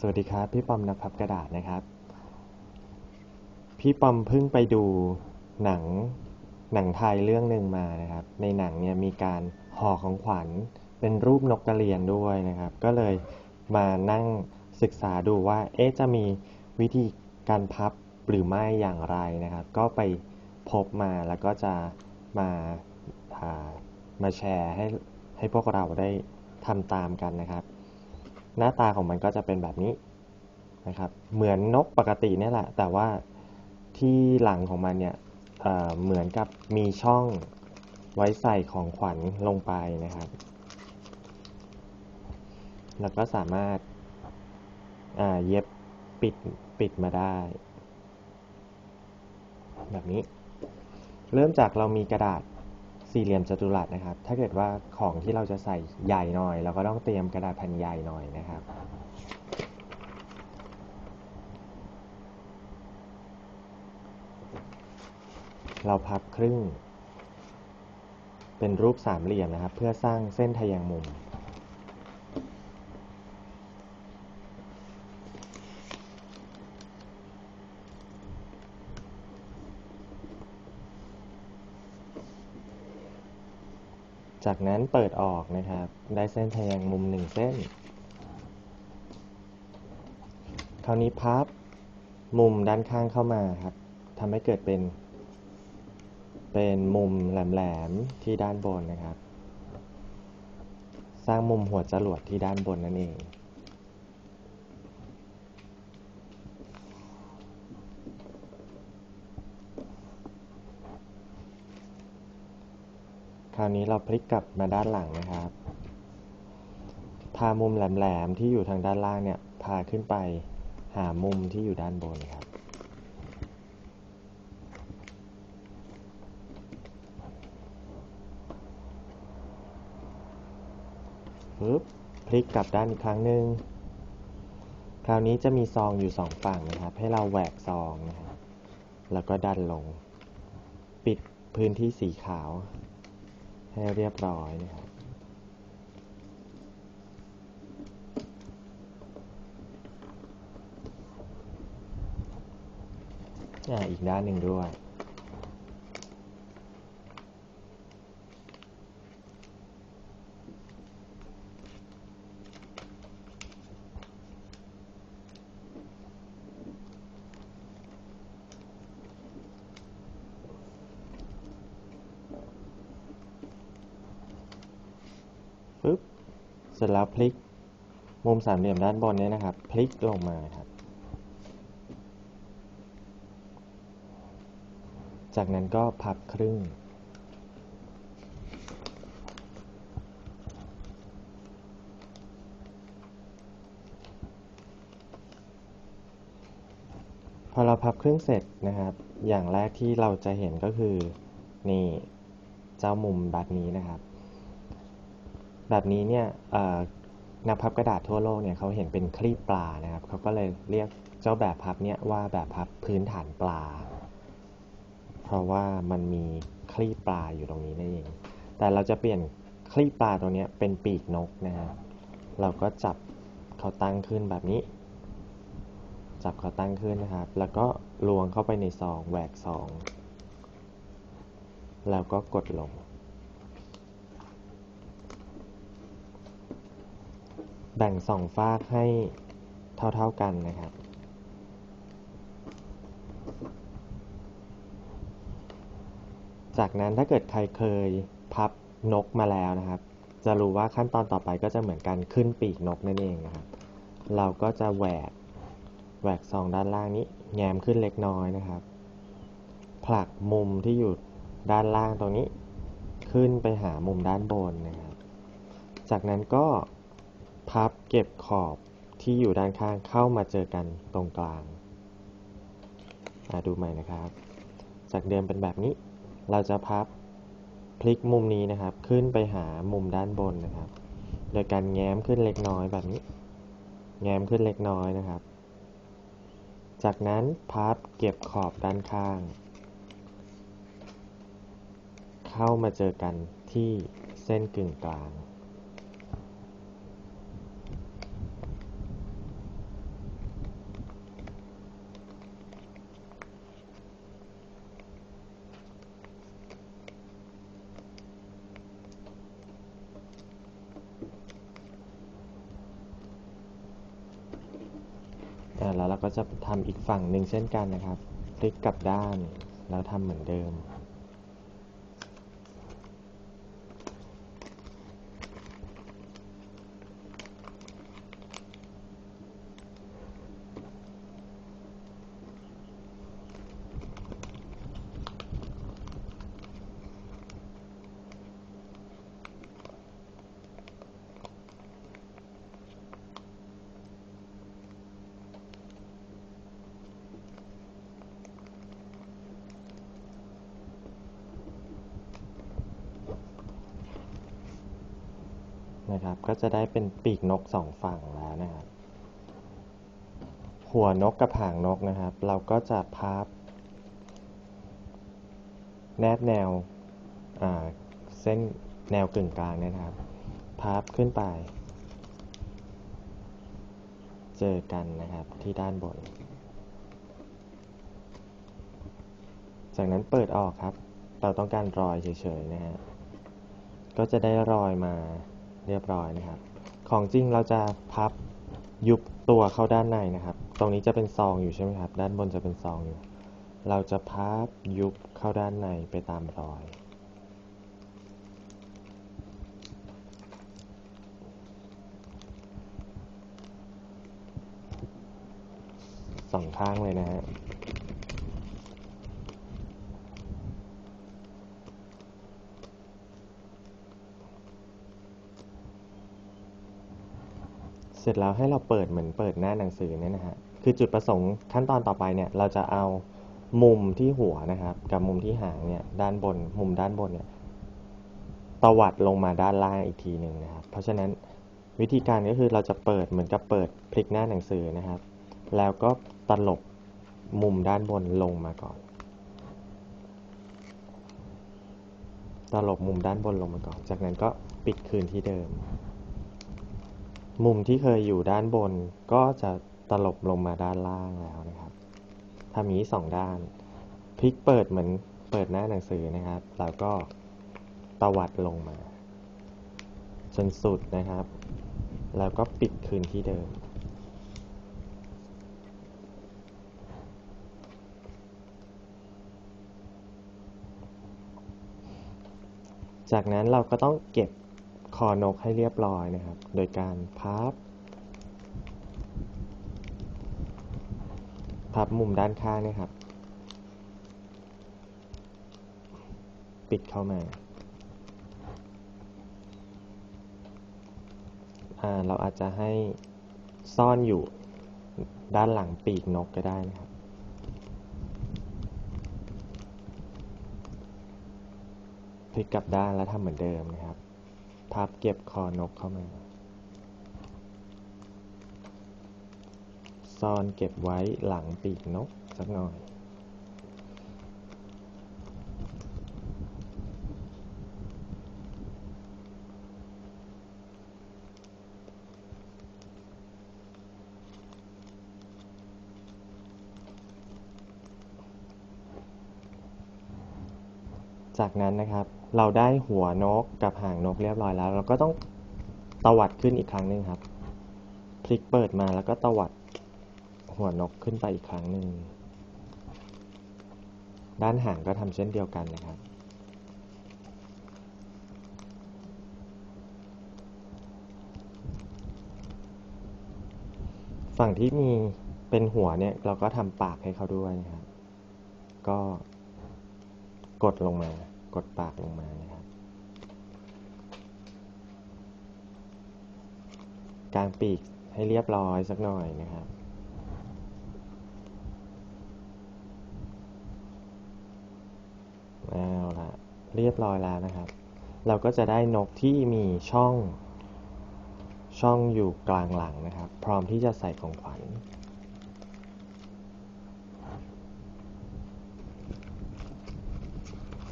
สวัสดีครับ พี่ปอมนักพับกระดาษนะครับ พี่ปอมเพิ่งไปดูหนังหนังไทยเรื่องหนึ่งมานะครับ ในหนังเนี่ยมีการห่อของขวัญเป็นรูปนกกระเรียนด้วยนะครับ ก็เลยมานั่งศึกษาดูว่าเอ๊ะจะมีวิธีการพับหรือไม่อย่างไรนะครับ ก็ไปพบมาแล้วก็จะมาามาแชร์ให้ให้พวกเราได้ทำตามกันนะครับ หน้าตาของมันก็จะเป็นแบบนี้นะครับ เหมือนนกปกติเนี่ยแหละ แต่ว่าที่หลังของมันเนี่ยเเหมือนกับมีช่องไว้ใส่ของขวัญลงไปนะครับ แล้วก็สามารถาเย็บปิดปิดมาได้ แบบนี้ เริ่มจากเรามีกระดาษ สี่เหลี่ยมจัตุรัสนะครับ ถ้าเกิดว่าของที่เราจะใส่ใหญ่หน่อย เราก็ต้องเตรียมกระดาษแผ่นใหญ่หน่อยนะครับ เราพับครึ่ง เป็นรูปสามเหลี่ยมนะครับ เพื่อสร้างเส้นทะแยงมุม จากนั้นเปิดออกนะครับ ได้เส้นทะแยงมุมหนึ่งเส้น คราวนี้พับมุมด้านข้างเข้ามาครับทำให้เกิดเป็น เป็นมุมแหลมๆที่ด้านบนนะครับ สร้างมุมหัวจรวดที่ด้านบนนั่นเอง ราวนี้เราพลิกกลับมาด้านหลังนะครับ พามุมแหลมๆที่อยู่ทางด้านล่างเนี่ย พาขึ้นไปหามุมที่อยู่ด้านบนครับ ปึ๊บ พลิกกลับด้านอีกครั้งหนึ่ง คราวนี้จะมีซองอยู่สองฝั่งนะครับ ให้เราแหวกซองนะครับ แล้วก็ดันลง ปิดพื้นที่สีขาว ให้เรียบร้อยนะครับอ่าอีกด้านหนึ่งด้วย ปึ๊บ เสร็จแล้วพลิกมุมสามเหลี่ยมด้านบนนี้นะครับ พลิกลงมาครับ จากนั้นก็พับครึ่ง พอเราพับครึ่งเสร็จนะครับ อย่างแรกที่เราจะเห็นก็คือ นี่ เจ้ามุมแบบนี้นะครับ แบบนี้เนี่ยนักพับกระดาษทั่วโลกเนี่ยเขาเห็นเป็นคลีปปลานะครับเขาก็เลยเรียกเจ้าแบบพับเนี่ยว่าแบบพับพื้นฐานปลา เพราะว่ามันมีคลีปปลาอยู่ตรงนี้นั่นเอง แต่เราจะเปลี่ยนคลีปปลาตรงนี้เป็นปีกนกนะฮะเราก็จับเขาตั้งขึ้นแบบนี้ จับเขาตั้งขึ้นนะครับ แล้วก็ลวงเข้าไปในซองแหวกซอง แล้วก็กดลง แบ่งสองฝากให้เท่า ๆกันนะครับ จากนั้นถ้าเกิดใครเคยพับนกมาแล้วนะครับ จะรู้ว่าขั้นตอนต่อไปก็จะเหมือนการขึ้นปีกนกนั่นเองนะครับ เราก็จะแหวกแหวกซองด้านล่างนี้แงมขึ้นเล็กน้อยนะครับ ผลักมุมที่อยู่ด้านล่างตรงนี้ ขึ้นไปหามุมด้านบนนะครับ จากนั้นก็ พับเก็บขอบที่อยู่ด้านข้างเข้ามาเจอกันตรงกลางดูใหม่นะครับ จากเดิมเป็นแบบนี้ เราจะพับพลิกมุมนี้นะครับ ขึ้นไปหามุมด้านบนนะครับ โดยการแง้มขึ้นเล็กน้อยแบบนี้ แง้มขึ้นเล็กน้อยนะครับ จากนั้นพับเก็บขอบด้านข้าง เข้ามาเจอกันที่เส้นกึ่งกลาง อ่าแล้วเรา ก็จะทำอีกฝั่งหนึ่งเช่นกันนะครับ คลิกกลับด้านแล้วทำเหมือนเดิม ก็จะได้เป็นปีกนกสองฝั่งแล้วนะครับ หัวนกกับหางนกนะครับ เราก็จะพับ แนบแนวเส้นแนวกึ่งกลางนยนะครับ พับขึ้นไป เจอกันนะครับที่ด้านบน จากนั้นเปิดออกครับ เราต้องการรอยเฉยๆนะฮะก็จะได้รอยมา เรียบร้อยนะครับ ของจริงเราจะพับยุบตัวเข้าด้านในนะครับ ตรงนี้จะเป็นซองอยู่ใช่ไหมครับ ด้านบนจะเป็นซองอยู่ เราจะพับยุบเข้าด้านในไปตามรอย สองข้างเลยนะฮะ ร็จแล้วให้เราเปิดเหมือนเปิดหน้าหนังสือเนี่ยนะฮะคือจุดประสงค์ขั้นตอนต่อไปเนี่ยเราจะเอามุมที่หัวนะครับ กับมุมที่หางเนี่ยด้านบน มุมด้านบนเนี่ยตวัดลงมาด้านล่างอีกทีหนึ่งนะครับ เพราะฉะนั้นวิธีการก็คือเราจะเปิดเหมือนกับเปิดพลิกหน้าหนังสือนะครับ แล้วก็ตลบมุมด้านบนลงมาก่อน ตลบมุมด้านบนลงมาก่อน จากนั้นก็ปิดคืนที่เดิม มุมที่เคยอยู่ด้านบนก็จะตลบลงมาด้านล่างแล้วนะครับทำอย่างนี้สองด้าน พลิกเปิดเหมือนเปิดหน้าหนังสือนะครับ แล้วก็ตวัดลงมา จนสุดนะครับ แล้วก็ปิดคืนที่เดิม จากนั้นเราก็ต้องเก็บ คอนกให้เรียบร้อยนะครับ โดยการพับ พับมุมด้านข้างนะครับ ปิดเข้ามาอ่าเราอาจจะให้ซ่อนอยู่ด้านหลังปีกนกก็ได้นะครับ พลิกกลับด้านแล้วทำเหมือนเดิมนะครับ พับเก็บคอนกเข้ามา ซ่อนเก็บไว้หลังปีกนกสักหน่อย จากนั้นนะครับ เราได้หัวนกกับหางนกเรียบร้อยแล้ว เราก็ต้องตวัดขึ้นอีกครั้งหนึ่งครับ พลิกเปิดมาแล้วก็ตวัดหัวนกขึ้นไปอีกครั้งหนึ่ง ด้านหางก็ทำเช่นเดียวกันนะครับ ฝั่งที่มีเป็นหัวเนี่ย เราก็ทำปากให้เขาด้วยนะครับ ก็กดลงมา กดปากลงมานะครับกางปีกให้เรียบร้อยสักหน่อยนะครับเอาละเรียบร้อยแล้วนะครับ เราก็จะได้นกที่มีช่องช่องอยู่กลางหลังนะครับ พร้อมที่จะใส่ของขวัญ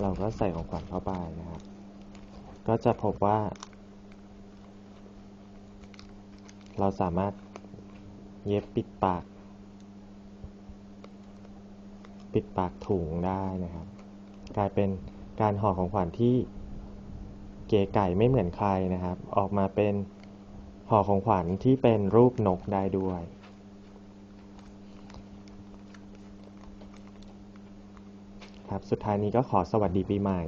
เราก็ใส่ของขวัญเข้าไปนะครับ ก็จะพบว่า เราสามารถเย็บปิดปาก ปิดปากถุงได้นะครับ กลายเป็นการห่อของขวัญที่เก๋ไก่ไม่เหมือนใครนะครับ ออกมาเป็นห่อของขวัญที่เป็นรูปนกได้ด้วย ครับ สุดท้ายนี้ก็ขอสวัสดีปีใหม่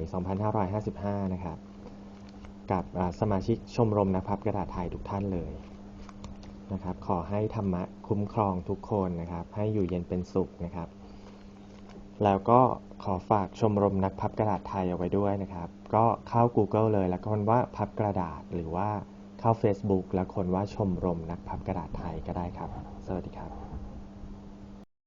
2555 นะครับ กับสมาชิกชมรมนักพับกระดาษไทยทุกท่านเลยนะครับ ขอให้ธรรมะคุ้มครองทุกคนนะครับ ให้อยู่เย็นเป็นสุขนะครับ แล้วก็ขอฝากชมรมนักพับกระดาษไทยเอาไว้ด้วยนะครับ ก็เข้า Google เลยแล้วคนว่าพับกระดาษหรือว่าเข้า Facebook แล้วคนว่าชมรมนักพับกระดาษไทยก็ได้ครับ สวัสดีครับ